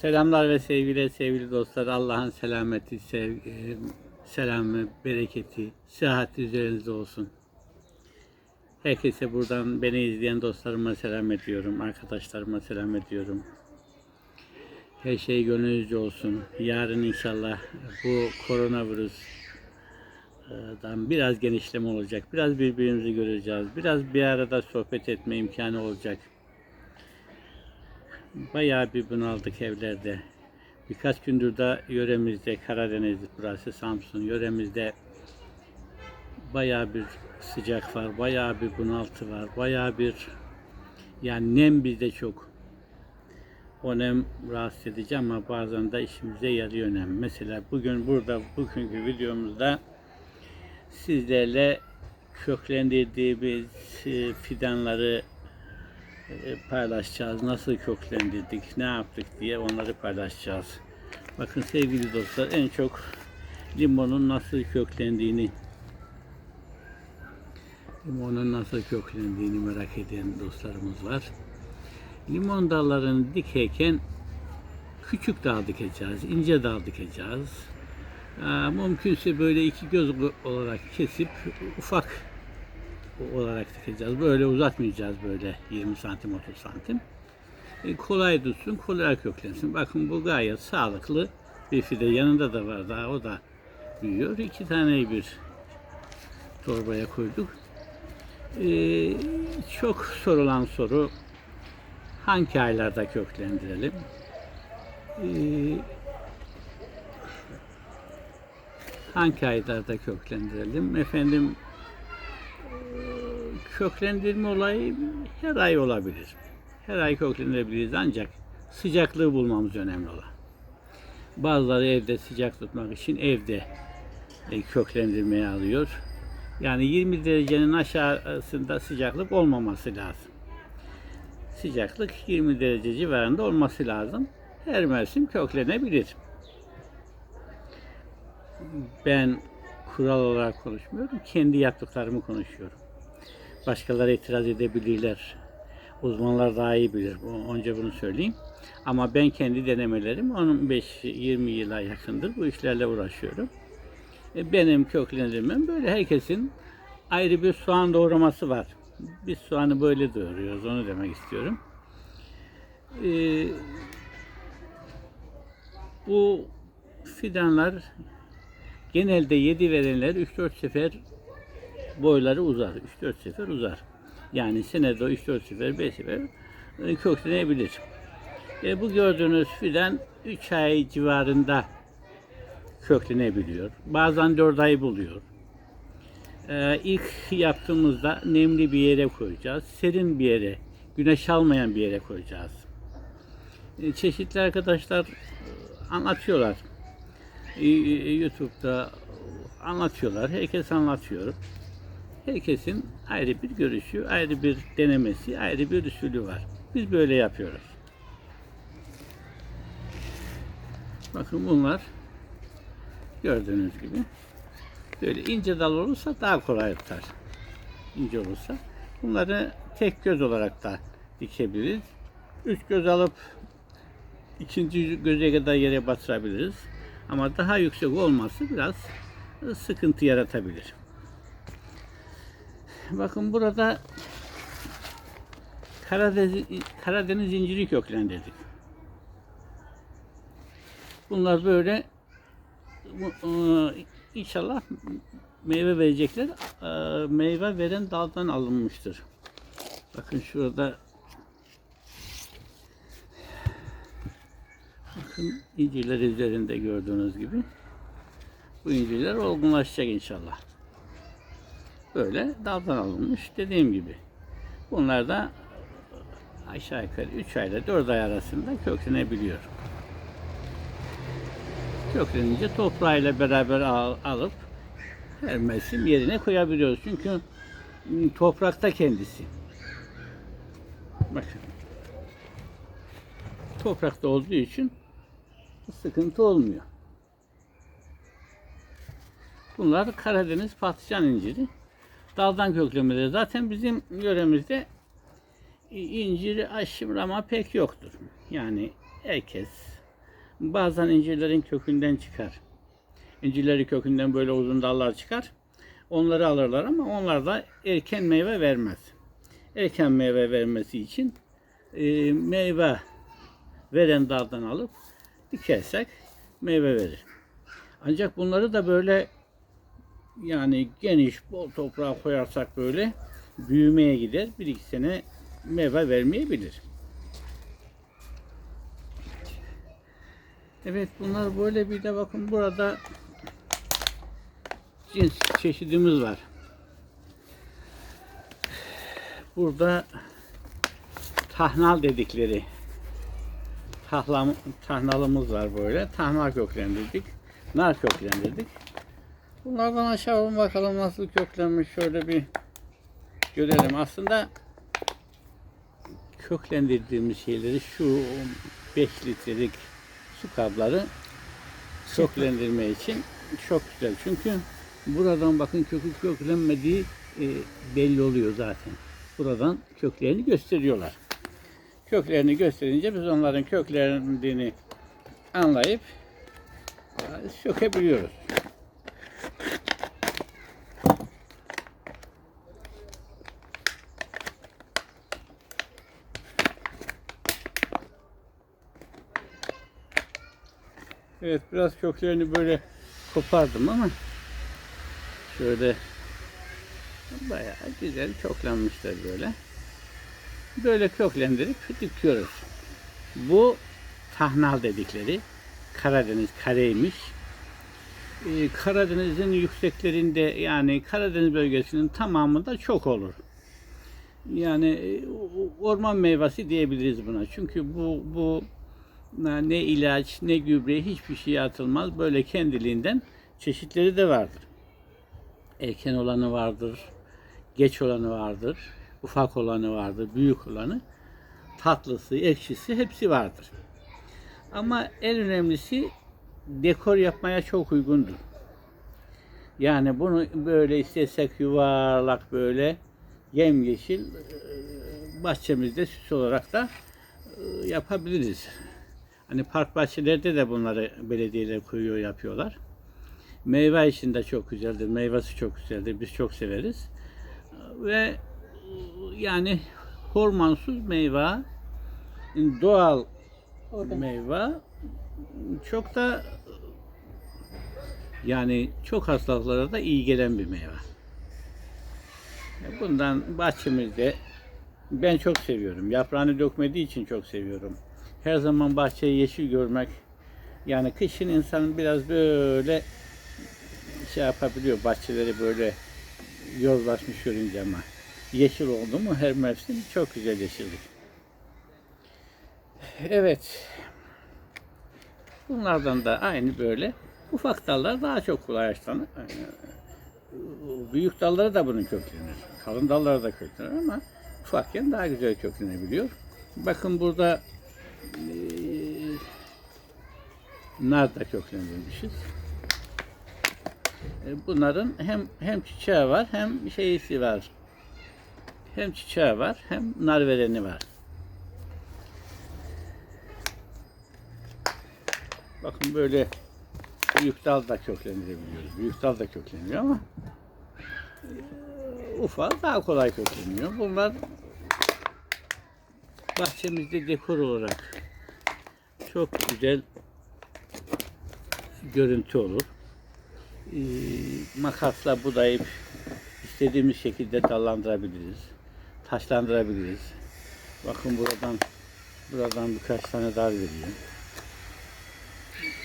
Selamlar ve sevgiler sevgili dostlar. Allah'ın selameti, sev, e, selamı, bereketi, sıhhati üzerinizde olsun. Herkese buradan beni izleyen dostlarıma selam ediyorum. Arkadaşlarıma selam ediyorum. Her şey gönlünüzce olsun. Yarın inşallah bu koronavirüs e, dan biraz genişleme olacak. Biraz birbirimizi göreceğiz. Biraz bir arada sohbet etme imkanı olacak. Bayağı bir bunaldık evlerde. Birkaç gündür de yöremizde Karadeniz burası Samsun yöremizde bayağı bir sıcak var, bayağı bir bunaltı var, bayağı bir yani nem bizde çok. O nem rahatsız edici ama bazen de işimize yarıyor nem. Mesela bugün burada bugünkü videomuzda sizlerle köklendirdiğimiz e, fidanları paylaşacağız. Nasıl köklendirdik, ne yaptık diye onları paylaşacağız. Bakın sevgili dostlar en çok limonun nasıl köklendiğini limonun nasıl köklendiğini merak eden dostlarımız var. Limon dallarını dikeyken küçük dal dikeceğiz, ince dal dikeceğiz. Mümkünse böyle iki göz olarak kesip ufak olarak dikeceğiz. Böyle uzatmayacağız böyle 20 santim 30 santim. E, kolay tutsun, kolay köklensin. Bakın bu gayet sağlıklı bir fide. Yanında da var daha o da büyüyor. İki taneyi bir torbaya koyduk. E, çok sorulan soru hangi aylarda köklendirelim? E, hangi aylarda köklendirelim? Efendim köklendirme olayı her ay olabilir. Her ay köklendirebiliriz ancak sıcaklığı bulmamız önemli olan. Bazıları evde sıcak tutmak için evde e, köklendirmeye alıyor. Yani 20 derecenin aşağısında sıcaklık olmaması lazım. Sıcaklık 20 derece civarında olması lazım. Her mevsim köklenebilir. Ben kural olarak konuşmuyorum. Kendi yaptıklarımı konuşuyorum. Başkaları itiraz edebilirler. Uzmanlar daha iyi bilir. Önce bunu söyleyeyim. Ama ben kendi denemelerim 15-20 yıla yakındır bu işlerle uğraşıyorum. E, Benim köklendirmem böyle herkesin ayrı bir soğan doğraması var. Biz soğanı böyle doğruyoruz onu demek istiyorum. Ee, bu fidanlar genelde yedi verenler 3-4 sefer boyları uzar. 3-4 sefer uzar. Yani senede 3-4 sefer, 5 sefer e, köklenebilir. E, bu gördüğünüz fidan 3 ay civarında köklenebiliyor. Bazen 4 ay buluyor. E, ilk yaptığımızda nemli bir yere koyacağız. Serin bir yere, güneş almayan bir yere koyacağız. E, çeşitli arkadaşlar e, anlatıyorlar. E, e, YouTube'da anlatıyorlar. Herkes anlatıyor. Herkesin ayrı bir görüşü, ayrı bir denemesi, ayrı bir usulü var. Biz böyle yapıyoruz. Bakın bunlar gördüğünüz gibi böyle ince dal olursa daha kolay tutar. İnce olursa. Bunları tek göz olarak da dikebiliriz. Üç göz alıp ikinci göze kadar yere batırabiliriz. Ama daha yüksek olması biraz sıkıntı yaratabilir. Bakın burada Karadeniz, Karadeniz inciri köklendirdik. Bunlar böyle e, inşallah meyve verecekler. E, Meyve veren daldan alınmıştır. Bakın şurada Bakın incirler üzerinde gördüğünüz gibi. Bu incirler olgunlaşacak inşallah böyle daldan alınmış dediğim gibi. Bunlar da aşağı yukarı 3 ayla 4 ay arasında köklenebiliyor. Köklenince toprağıyla beraber al- alıp her mevsim yerine koyabiliyoruz. Çünkü toprakta kendisi. Bakın. Toprakta olduğu için sıkıntı olmuyor. Bunlar Karadeniz patlıcan inciri. Daldan köklemeleri. Zaten bizim yöremizde inciri aşımlama pek yoktur. Yani herkes Bazen incirlerin kökünden çıkar. İncirleri kökünden böyle uzun dallar çıkar. Onları alırlar ama onlar da erken meyve vermez. Erken meyve vermesi için e, meyve veren daldan alıp dikersek meyve verir. Ancak bunları da böyle yani geniş bol toprağa koyarsak böyle büyümeye gider. Bir iki sene meyve vermeyebilir. Evet bunlar böyle bir de bakın burada cins çeşidimiz var. Burada tahnal dedikleri tahlam, tahnalımız var böyle. Tahnal köklendirdik. Nar köklendirdik. Bunlardan aşağı bakalım nasıl köklenmiş şöyle bir görelim. Aslında köklendirdiğimiz şeyleri şu 5 litrelik su kabları köklendirme için çok güzel. Çünkü buradan bakın kökü köklenmediği e, belli oluyor zaten. Buradan köklerini gösteriyorlar. Köklerini gösterince biz onların köklendiğini anlayıp e, sökebiliyoruz. Evet biraz köklerini böyle kopardım ama şöyle bayağı güzel köklenmişler böyle. Böyle köklendirip dikiyoruz. Bu tahnal dedikleri Karadeniz kareymiş. Ee, Karadeniz'in yükseklerinde yani Karadeniz bölgesinin tamamında çok olur. Yani e, orman meyvesi diyebiliriz buna. Çünkü bu bu ne ilaç ne gübre hiçbir şey atılmaz. Böyle kendiliğinden çeşitleri de vardır. Erken olanı vardır, geç olanı vardır, ufak olanı vardır, büyük olanı. Tatlısı, ekşisi hepsi vardır. Ama en önemlisi dekor yapmaya çok uygundur. Yani bunu böyle istesek yuvarlak böyle yemyeşil e, bahçemizde süs olarak da e, yapabiliriz. Hani park bahçelerde de bunları belediyeler koyuyor yapıyorlar. Meyve işinde çok güzeldir. Meyvesi çok güzeldir. Biz çok severiz. Ve yani hormonsuz meyve doğal Orada. meyve çok da yani çok hastalıklara da iyi gelen bir meyve. Bundan bahçemizde ben çok seviyorum. Yaprağını dökmediği için çok seviyorum. Her zaman bahçeyi yeşil görmek yani kışın insan biraz böyle şey yapabiliyor bahçeleri böyle yozlaşmış görünce ama yeşil oldu mu her mevsim çok güzel yeşillik. Evet. Bunlardan da aynı böyle ufak dallar daha çok kolay yaşlanır. Büyük dalları da bunun köklenir. Kalın dalları da köklenir ama ufakken daha güzel köklenebiliyor. Bakın burada nar da köklendirmişiz. E, Bunların hem hem çiçeği var hem şeysi var. Hem çiçeği var hem nar vereni var. Bakın böyle büyük dal da köklendirebiliyoruz. Büyük dal da kökleniyor ama e, ufak daha kolay kökleniyor. Bunlar bahçemizde dekor olarak çok güzel görüntü olur. Ee, makasla budayıp istediğimiz şekilde dallandırabiliriz. Taşlandırabiliriz. Bakın buradan buradan birkaç tane dal veriyor.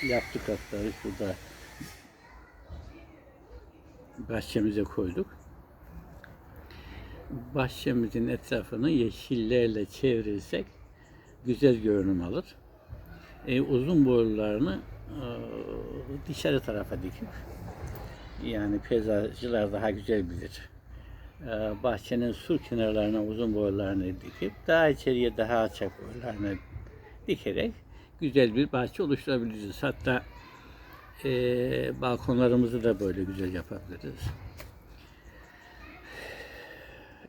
Yaptık hatta şurada bahçemize koyduk. Bahçemizin etrafını yeşillerle çevirirsek güzel görünüm alır. E, uzun boylularını e, dışarı tarafa dikip yani peyzajcılar daha güzel bilir. E, bahçenin sur kenarlarına uzun boylarını dikip daha içeriye daha alçak boylarını dikerek güzel bir bahçe oluşturabiliriz. Hatta e, balkonlarımızı da böyle güzel yapabiliriz.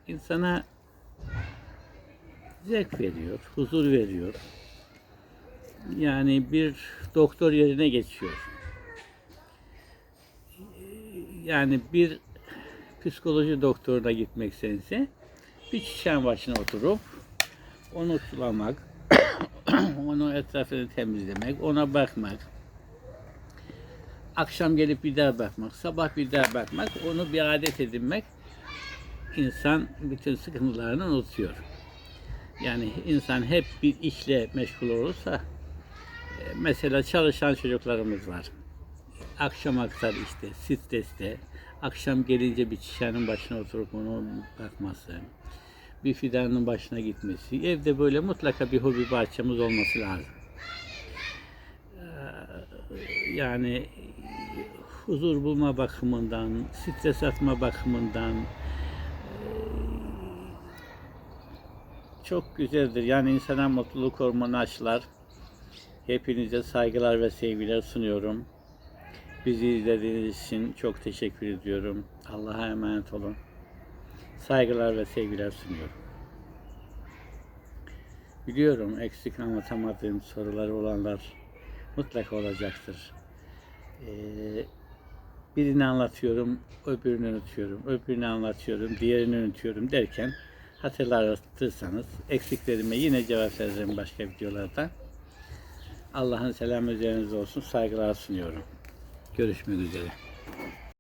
İnsana zevk veriyor, huzur veriyor. Yani bir doktor yerine geçiyor. Yani bir psikoloji doktoruna gitmektense bir çiçeğin başına oturup onu sulamak, onun etrafını temizlemek, ona bakmak, akşam gelip bir daha bakmak, sabah bir daha bakmak, onu bir adet edinmek insan bütün sıkıntılarını unutuyor. Yani insan hep bir işle meşgul olursa mesela çalışan çocuklarımız var. Akşama kadar işte streste, akşam gelince bir çiçeğin başına oturup onu bakması, bir fidanın başına gitmesi, evde böyle mutlaka bir hobi bahçemiz olması lazım. Ee, Yani huzur bulma bakımından, stres atma bakımından e, çok güzeldir. Yani insana mutluluk hormonu aşılar. Hepinize saygılar ve sevgiler sunuyorum. Bizi izlediğiniz için çok teşekkür ediyorum. Allah'a emanet olun. Saygılar ve sevgiler sunuyorum. Biliyorum eksik anlatamadığım soruları olanlar mutlaka olacaktır. Ee, birini anlatıyorum, öbürünü unutuyorum, öbürünü anlatıyorum, diğerini unutuyorum derken hatırlatırsanız eksiklerime yine cevap veririm başka videolarda. Allah'ın selamı üzerinize olsun. Saygılar sunuyorum. Görüşmek üzere.